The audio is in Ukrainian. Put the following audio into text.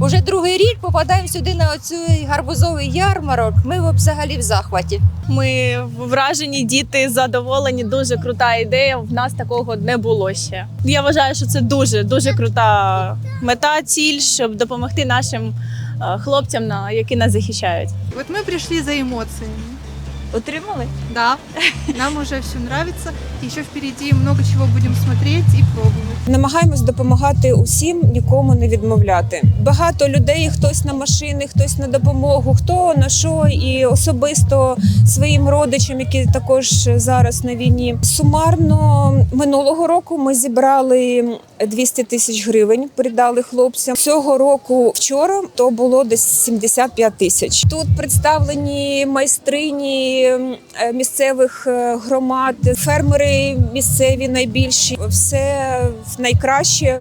Уже другий рік попадаємо сюди на оцей гарбузовий ярмарок. Ми взагалі в захваті. Ми вражені, діти задоволені. Дуже крута ідея. В нас такого не було ще. Я вважаю, що це дуже дуже крута мета, ціль, щоб допомогти нашим е, хлопцям, на які нас захищають. От ми прийшли за эмоциями. Отримали? Да, нам уже все нравится. Еще впереди много чего будем смотреть и пробовать. Намагаємось допомагати усім, нікому не відмовляти. Багато людей, хтось на машини, хтось на допомогу, хто на що, і особисто своїм родичам, які також зараз на війні. Сумарно минулого року ми зібрали 200 тисяч гривень, передали хлопцям. Цього року вчора то було десь 75 тисяч. Тут представлені майстрині е, місцевих е, громад, фермери місцеві найбільші. Все найкраще.